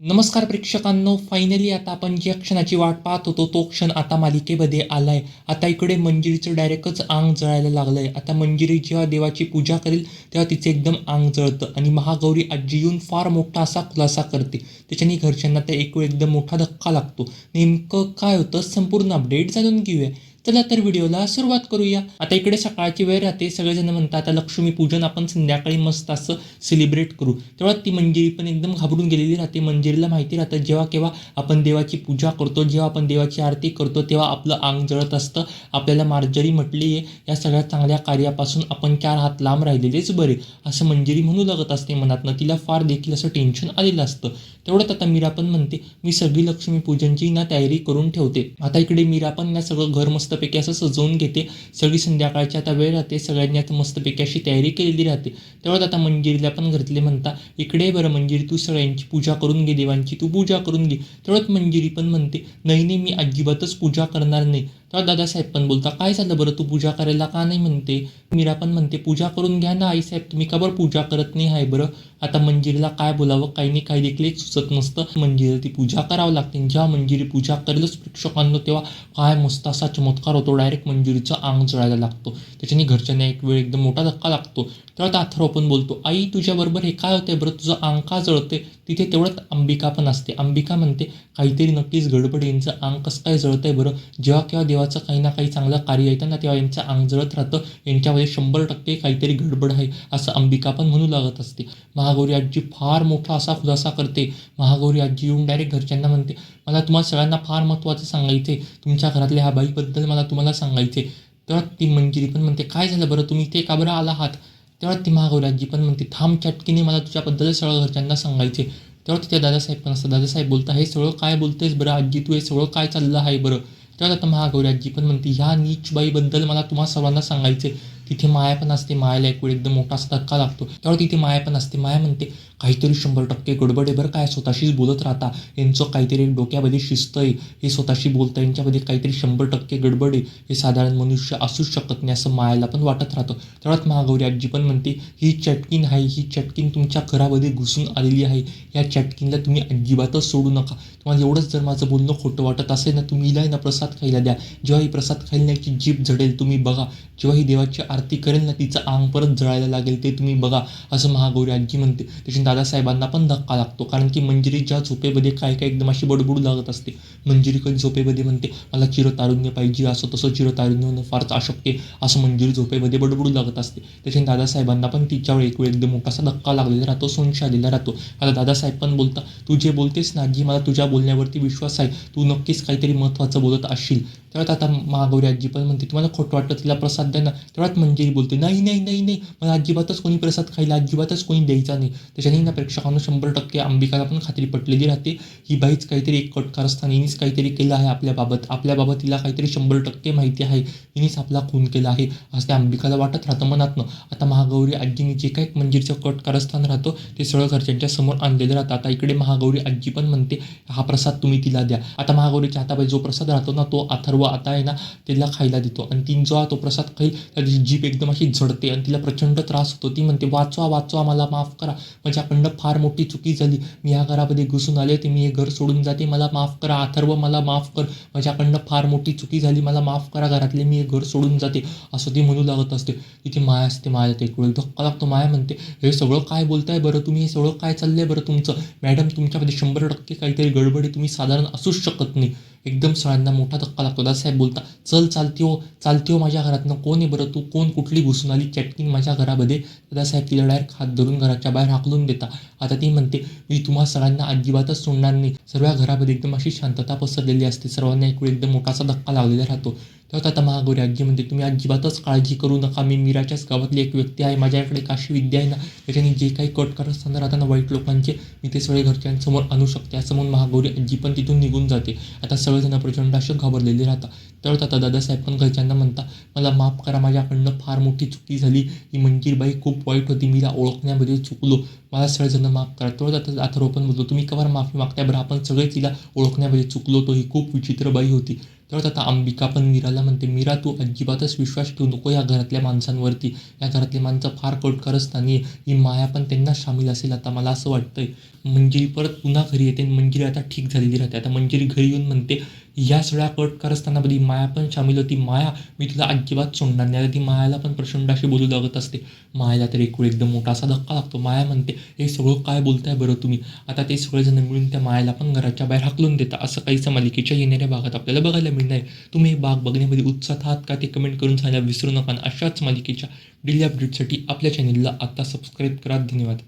नमस्कार प्रेक्षकांनो फायनली आता आपण ज्या क्षणाची वाट पाहत होतो. तो क्षण आता मालिकेमध्ये आलाय. आता इकडे मंजिरीचं डायरेक्टच आंग जळायला लागलंय. आता मंजिरी जेव्हा देवाची पूजा करेल तेव्हा तिचे एकदम आंग जळतं. आणि महागौरी आजी येऊन फार मोठा असा खुलासा करते. त्याच्याने घरच्यांना त्या एक वेळ एकदम मोठा धक्का लागतो. नेमकं काय होतं? संपूर्ण अपडेट जाणून घेऊया. चला तर व्हिडिओला सुरुवात करूया. आता इकडे सकाळची वेळ राहते. सगळेजण म्हणतात आता लक्ष्मी पूजन आपण संध्याकाळी मस्त असं सेलिब्रेट करू. तेव्हा ती मंजिरी पण एकदम घाबरून गेलेली राहते. मंजिरीला माहिती राहतं जेव्हा केव्हा आपण देवाची पूजा करतो जेव्हा आपण देवाची आरती करतो तेव्हा आपलं अंग जळत असतं. आपल्याला मार्जरी म्हटली आहे या सगळ्या चांगल्या कार्यापासून आपण चार हात लांब राहिलेलेच बरे. असं मंजिरी म्हणू लागत असते मनातनं. तिला फार देखील असं टेन्शन आलेलं असतं. तेवढंच आता मीरा पण म्हणते मी सगळी लक्ष्मी पूजनची ना तयारी करून ठेवते. आता इकडे मीरा पण ना सगळं घर मस्त मस्तपैकी असं सजवून घेते. सगळी संध्याकाळची आता वेळ राहते. सगळ्यांनी आता मस्तपैकी अशी तयारी केलेली राहते. तेवढ्यात आता मंजिरीला पण घरातले म्हणता इकडे बरं मंजिरी तू सगळ्यांची पूजा करून घे देवांची तू पूजा करून घे. तेवढ्यात मंजिरी पण म्हणते नाही नाही मी अजिबातच पूजा करणार नाही. तेव्हा दादासाहेब पण बोलता काय झालं बरं? तू पूजा करायला का नाही म्हणते? मीरा पण म्हणते पूजा करून घ्या ना आईसाहेब तुम्ही का बरं पूजा करत नाही? आहे बरं. आता मंजिरीला काय बोलावं? काही नाही काही देखील एक सुचत नसतं. मंजिरीला ती पूजा करावं लागते. ज्या जेव्हा मंजिरी पूजा करेलच प्रेक्षकांना तेव्हा काय मस्त असा चमत्कार होतो. डायरेक्ट मंजिरीचा अंग जळायला लागतो. त्याच्याने घरच्यांना एक वेळ एकदम मोठा धक्का लागतो. तेव्हा अथर्व पण बोलतो आई तुझ्याबरोबर हे काय होतंय बरं? तुझं अंग का जळते तिथे तेवढ्यात अंबिका पण असते. अंबिका म्हणते काहीतरी नक्कीच गडबड यांचं अंग कसं काय आहे बरं? जेव्हा केव्हा देवाचं काही ना काही चांगलं कार्य येतं ना तेव्हा यांचं अंग जळत राहतं. यांच्यामध्ये शंभर टक्के काहीतरी गडबड आहे असं अंबिका पण म्हणू लागत असते. महागौरी आजी फार मोठा असा खुलासा करते. महागौरी आजी येऊन डायरेक्ट घरच्यांना म्हणते मला तुम्हाला सगळ्यांना फार महत्त्वाचं सांगायचे तुमच्या घरातल्या ह्या बाईबद्दल मला तुम्हाला सांगायचे तेव्हा ती मंजिरी पण म्हणते काय झालं बरं? तुम्ही इथे का बरं आला आहात? तेव्हा ती महागौरी आजी पण म्हणते थांब चटकीने मला तुझ्याबद्दल सगळं घरच्यांना सांगायचे. तेव्हा तिच्या दादासाहेब पण असतं दादासाहेब बोलता हे सगळं काय बोलतेस बरं आजी? तू हे सगळं काय चाललं आहे बरं? तेव्हा आता महागौरी आजी पण म्हणते ह्या नीचबाईबद्दल मला तुम्हा सर्वांना सांगायचे. तिथे माया पण असते मायाला एक वेळ एकदम मोठा असा धक्का लागतो. तेव्हा तिथे माया पण असते. माया म्हणते काहीतरी शंभर टक्के गडबड आहे बरं काय स्वतःशीच बोलत राहता. यांचं काहीतरी डोक्यामध्ये शिस्त आहे हे स्वतःशी बोलतं यांच्यामध्ये काहीतरी शंभर टक्के गडबड आहे. हे साधारण मनुष्य असूच शकत नाही असं मायाला पण वाटत राहतं. तेवढ्यात महागौरी आजी पण म्हणते ही चटकीन आहे. ही चटकीन तुमच्या घरामध्ये घुसून आलेली आहे. या चटकीनला तुम्ही अजिबातच सोडू नका. तुम्हाला एवढंच जर माझं बोलणं खोटं वाटत असेल ना तुम्ही हिला ना प्रसाद खायला द्या. जेव्हा ही प्रसाद खायला याची जीभ झडेल तुम्ही बघा. जेव्हा ही देवाची आरती करेल ना तिचं अंग परत जळायला लागेल ते तुम्ही बघा असं महागौरी आजी म्हणते. त्याची दादासाहेबांना पण धक्का लागतो. कारण की मंजिरी ज्या झोपेमध्ये काय काय एकदम अशी बडबडू लागत असते. मंजिरी कधी झोपेमध्ये म्हणते मला चिरतारुण्य पाहिजे असं तसं चिरतारुण्य होणं फारच अशक्य असं मंजिरी झोपेमध्ये बडबडू लागत असते. त्याच्याने दादासाहेबांना पण तिच्यावर एक वेळ एकदम मोठासा धक्का लागलेला राहतो संशय आलेला राहतो. आता दादासाहेब पण बोलता तू जे बोलतेस ना जी मला तुझ्या बोलण्यावरती विश्वास आहे. तू नक्कीच काहीतरी महत्त्वाचं बोलत असशील. तेव्हा आता महागौरी आजी पण म्हणते तुम्हाला खोटं वाटतं तिला प्रसाद द्या ना. तेव्हाच मंजिरी बोलते नाही नाही नाही नाही मला अजिबातच कोणी प्रसाद खायला अजिबातच कोणी द्यायचा नाही. त्याच्याने ना प्रेक्षकांना शंभर टक्के अंबिकाला पण खात्री पटलेली राहते ही बाईच काहीतरी एक कट कारस्थान हिनेच काहीतरी केलं आहे आपल्याबाबत आपल्याबाबत तिला काहीतरी शंभर टक्के माहिती आहे हिनेच आपला खून केला आहे असं त्या अंबिकाला वाटत राहतं मनातनं. आता महागौरी आजीने जे काही मंदिरचं कट कारस्थान राहतो ते सगळं घरच्यांच्या समोर आणलेलं राहतं. आता इकडे महागौरी आजी पण म्हणते हा प्रसाद तुम्ही तिला द्या. आता महागौरीच्या हाताबाई जो प्रसाद राहतो ना तो अथर्व आता आहे ना तिला खायला देतो. आणि ती जो तो प्रसाद खाईल तर तिची जीभ एकदम अशी झडते आणि तिला प्रचंड त्रास होतो. ती म्हणते वाचवा वाचवा मला माफ करा. माझ्याकडनं फार मोठी चुकी झाली. मी या घरामध्ये घुसून आले ते मी हे घर सोडून जाते. मला माफ करा. अथर्व मला माफ कर. माझ्याकडनं फार मोठी चुकी झाली. मला माफ करा घरातले. मी हे घर सोडून जाते. असं ती म्हणू लागत असते. तिथे माया असते माया ते एक वेळ धक्का लागतो. माया म्हणते हे सगळं काय बोलताय? बरं तुम्ही हे सगळं काय चाललंय? बरं तुमचं. मॅडम तुमच्यामध्ये शंभर टक्के काहीतरी गडबडी तुम्ही साधारण असूच शकत नाही. एकदम सगळ्यांना मोठा धक्का लागतो. दादासाहेब बोलता चल चालते हो चालते हो माझ्या घरातनं कोण आहे बरं तू? कोण कुठली घुसून आली? चॅटकिन माझ्या घरामध्ये. दादासाहेब तिला डायरेक्ट हात धरून घराच्या बाहेर हाकलून देता. आता ती म्हणते मी तुम्हा सगळ्यांना अजिबातच सोडणार नाही. सर्व घरामध्ये एकदम अशी शांतता पसरलेली असते. सर्वांना एक वेळ एकदम मोठासा धक्का लागलेला राहतो. तेव्हा आता महागौरी आजी म्हणते तुम्ही अजिबातच काळजी करू नका. मी मीराच्याच गावातली एक व्यक्ती आहे. माझ्याकडे काशी विद्या आहे ना त्याच्याने जे काही कट करत असताना राहताना वाईट लोकांचे मी ते सगळे घरच्यांसमोर आणू शकते असं म्हणून महागौरी आजी पण तिथून निघून जाते. आता सगळेजण प्रचंड असे घाबरलेले राहतात. तर आता दादासाहेब पण घरच्यांना म्हणता मला माफ करा माझ्याकडनं फार मोठी चुकी झाली. ही मंजीरबाई खूप वाईट होती. मीला ओळखण्यामध्ये चुकलो. मला सगळेजण माफ करा. तर आता अथर्व पण बोलतो तुम्ही कवर माफी मागताय. बरं आपण सगळे तिला ओळखण्यामध्ये चुकलो. तो ही खूप विचित्र बाई होती. तर आता अंबिका पण मीराला म्हणते मीरा तू अजिबातच विश्वास ठेवू नको या घरातल्या माणसांवरती. या घरातली माणसं फार कटकारस्थानी आहे ही माया पण त्यांना सामील असेल आता मला असं वाटतंय. मंजिरी परत पुन्हा घरी येते आणि मंजिरी आता ठीक झालेली राहते. आता मंजिरी घरी येऊन म्हणते या सगळ्या कट कारस्थानामध्ये माया पण सामील होती. माया मी तुला अजिबात सोडणार नाही. ती मायाला पण प्रचंड अशी बोलू लागत असते. मायाला तर एक एकदम मोठा असा धक्का लागतो. माया म्हणते हे सगळं काय बोलताय बरं तुम्ही? आता ते सगळेजण मिळून त्या मायाला पण घराच्या बाहेर हाकलून देतात. असं काहीच मालिकेच्या येणाऱ्या भागात आपल्याला बघायला मिळणार आहे. तुम्ही हे भाग बघण्यामध्ये उत्साहात आहात का? ते कमेंट करून सांगायला विसरू नका. अशाच मालिकेच्या डेली अपडेटसाठी आपल्या चॅनलला आता सबस्क्राईब करा. धन्यवाद.